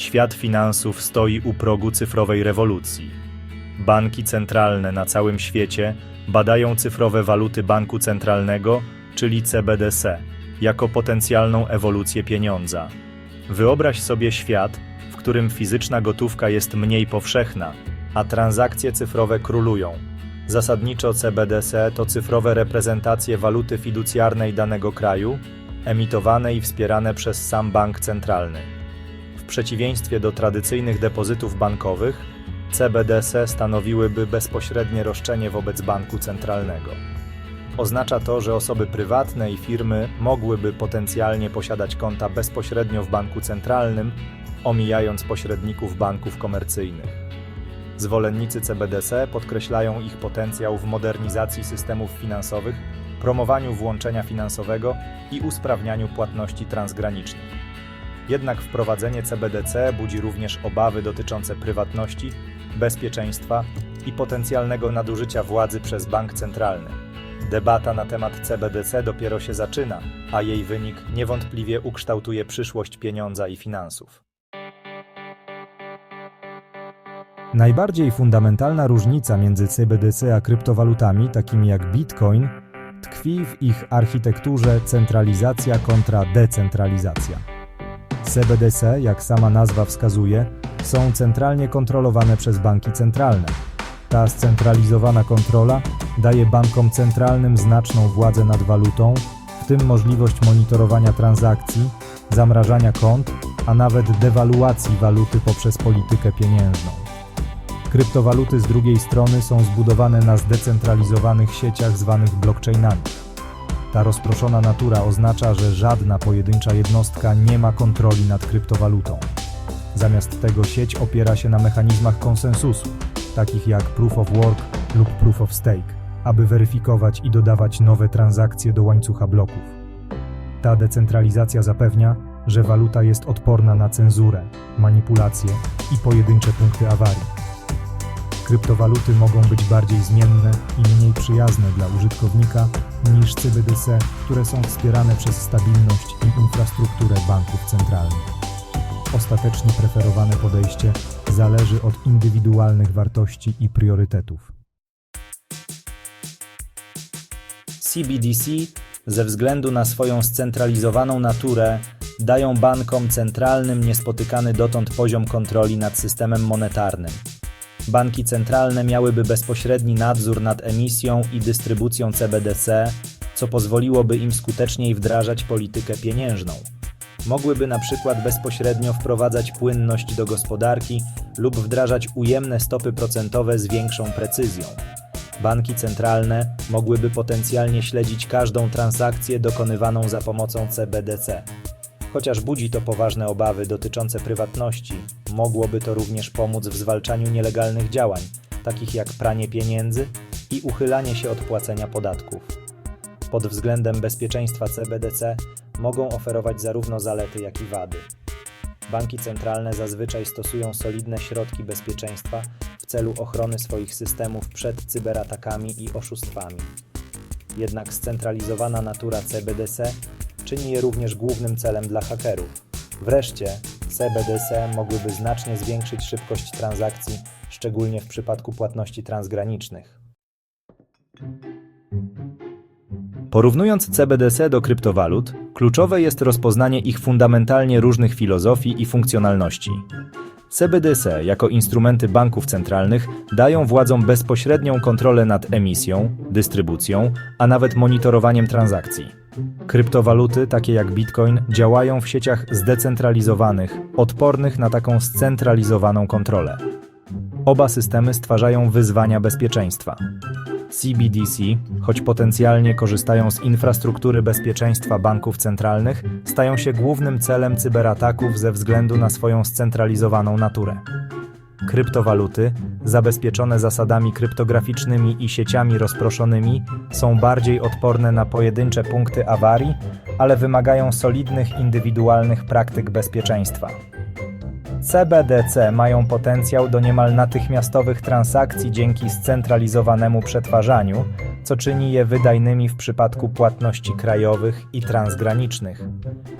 Świat finansów stoi u progu cyfrowej rewolucji. Banki centralne na całym świecie badają cyfrowe waluty banku centralnego, czyli CBDC, jako potencjalną ewolucję pieniądza. Wyobraź sobie świat, w którym fizyczna gotówka jest mniej powszechna, a transakcje cyfrowe królują. Zasadniczo CBDC to cyfrowe reprezentacje waluty fiducjarnej danego kraju, emitowane i wspierane przez sam bank centralny. Przeciwieństwie do tradycyjnych depozytów bankowych, CBDC stanowiłyby bezpośrednie roszczenie wobec banku centralnego. Oznacza to, że osoby prywatne i firmy mogłyby potencjalnie posiadać konta bezpośrednio w banku centralnym, omijając pośredników banków komercyjnych. Zwolennicy CBDC podkreślają ich potencjał w modernizacji systemów finansowych, promowaniu włączenia finansowego i usprawnianiu płatności transgranicznych. Jednak wprowadzenie CBDC budzi również obawy dotyczące prywatności, bezpieczeństwa i potencjalnego nadużycia władzy przez bank centralny. Debata na temat CBDC dopiero się zaczyna, a jej wynik niewątpliwie ukształtuje przyszłość pieniądza i finansów. Najbardziej fundamentalna różnica między CBDC a kryptowalutami, takimi jak Bitcoin, tkwi w ich architekturze centralizacja kontra decentralizacja. CBDC, jak sama nazwa wskazuje, są centralnie kontrolowane przez banki centralne. Ta scentralizowana kontrola daje bankom centralnym znaczną władzę nad walutą, w tym możliwość monitorowania transakcji, zamrażania kont, a nawet dewaluacji waluty poprzez politykę pieniężną. Kryptowaluty z drugiej strony są zbudowane na zdecentralizowanych sieciach zwanych blockchainami. Ta rozproszona natura oznacza, że żadna pojedyncza jednostka nie ma kontroli nad kryptowalutą. Zamiast tego sieć opiera się na mechanizmach konsensusu, takich jak proof of work lub proof of stake, aby weryfikować i dodawać nowe transakcje do łańcucha bloków. Ta decentralizacja zapewnia, że waluta jest odporna na cenzurę, manipulacje i pojedyncze punkty awarii. Kryptowaluty mogą być bardziej zmienne i mniej przyjazne dla użytkownika niż CBDC, które są wspierane przez stabilność i infrastrukturę banków centralnych. Ostatecznie preferowane podejście zależy od indywidualnych wartości i priorytetów. CBDC ze względu na swoją scentralizowaną naturę dają bankom centralnym niespotykany dotąd poziom kontroli nad systemem monetarnym. Banki centralne miałyby bezpośredni nadzór nad emisją i dystrybucją CBDC, co pozwoliłoby im skuteczniej wdrażać politykę pieniężną. Mogłyby na przykład bezpośrednio wprowadzać płynność do gospodarki lub wdrażać ujemne stopy procentowe z większą precyzją. Banki centralne mogłyby potencjalnie śledzić każdą transakcję dokonywaną za pomocą CBDC. Chociaż budzi to poważne obawy dotyczące prywatności, mogłoby to również pomóc w zwalczaniu nielegalnych działań, takich jak pranie pieniędzy i uchylanie się od płacenia podatków. Pod względem bezpieczeństwa CBDC mogą oferować zarówno zalety, jak i wady. Banki centralne zazwyczaj stosują solidne środki bezpieczeństwa w celu ochrony swoich systemów przed cyberatakami i oszustwami. Jednak scentralizowana natura CBDC czyni je również głównym celem dla hakerów. Wreszcie, CBDC mogłyby znacznie zwiększyć szybkość transakcji, szczególnie w przypadku płatności transgranicznych. Porównując CBDC do kryptowalut, kluczowe jest rozpoznanie ich fundamentalnie różnych filozofii i funkcjonalności. CBDC jako instrumenty banków centralnych dają władzom bezpośrednią kontrolę nad emisją, dystrybucją, a nawet monitorowaniem transakcji. Kryptowaluty, takie jak Bitcoin, działają w sieciach zdecentralizowanych, odpornych na taką scentralizowaną kontrolę. Oba systemy stwarzają wyzwania bezpieczeństwa. CBDC, choć potencjalnie korzystają z infrastruktury bezpieczeństwa banków centralnych, stają się głównym celem cyberataków ze względu na swoją scentralizowaną naturę. Kryptowaluty, zabezpieczone zasadami kryptograficznymi i sieciami rozproszonymi, są bardziej odporne na pojedyncze punkty awarii, ale wymagają solidnych indywidualnych praktyk bezpieczeństwa. CBDC mają potencjał do niemal natychmiastowych transakcji dzięki scentralizowanemu przetwarzaniu, co czyni je wydajnymi w przypadku płatności krajowych i transgranicznych.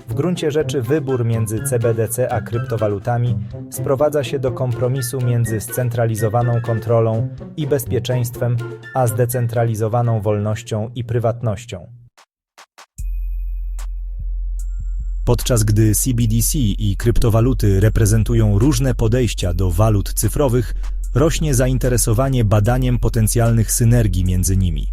W gruncie rzeczy wybór między CBDC a kryptowalutami sprowadza się do kompromisu między scentralizowaną kontrolą i bezpieczeństwem, a zdecentralizowaną wolnością i prywatnością. Podczas gdy CBDC i kryptowaluty reprezentują różne podejścia do walut cyfrowych, rośnie zainteresowanie badaniem potencjalnych synergii między nimi.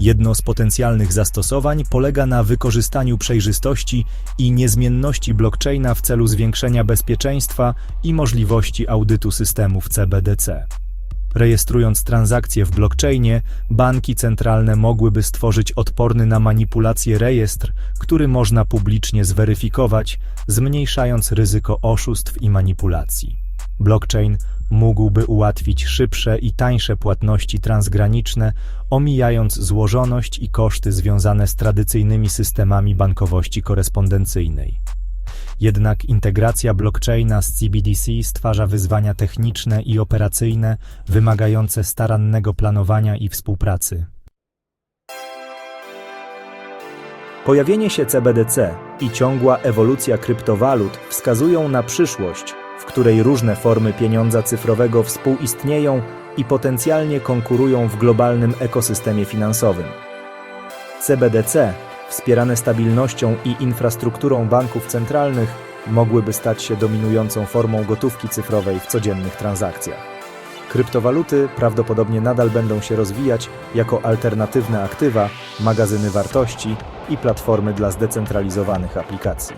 Jedno z potencjalnych zastosowań polega na wykorzystaniu przejrzystości i niezmienności blockchaina w celu zwiększenia bezpieczeństwa i możliwości audytu systemów CBDC. Rejestrując transakcje w blockchainie, banki centralne mogłyby stworzyć odporny na manipulacje rejestr, który można publicznie zweryfikować, zmniejszając ryzyko oszustw i manipulacji. Blockchain mógłby ułatwić szybsze i tańsze płatności transgraniczne, omijając złożoność i koszty związane z tradycyjnymi systemami bankowości korespondencyjnej. Jednak integracja blockchaina z CBDC stwarza wyzwania techniczne i operacyjne wymagające starannego planowania i współpracy. Pojawienie się CBDC i ciągła ewolucja kryptowalut wskazują na przyszłość, w której różne formy pieniądza cyfrowego współistnieją i potencjalnie konkurują w globalnym ekosystemie finansowym. CBDC, wspierane stabilnością i infrastrukturą banków centralnych, mogłyby stać się dominującą formą gotówki cyfrowej w codziennych transakcjach. Kryptowaluty prawdopodobnie nadal będą się rozwijać jako alternatywne aktywa, magazyny wartości i platformy dla zdecentralizowanych aplikacji.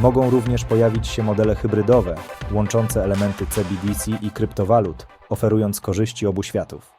Mogą również pojawić się modele hybrydowe, łączące elementy CBDC i kryptowalut, oferując korzyści obu światów.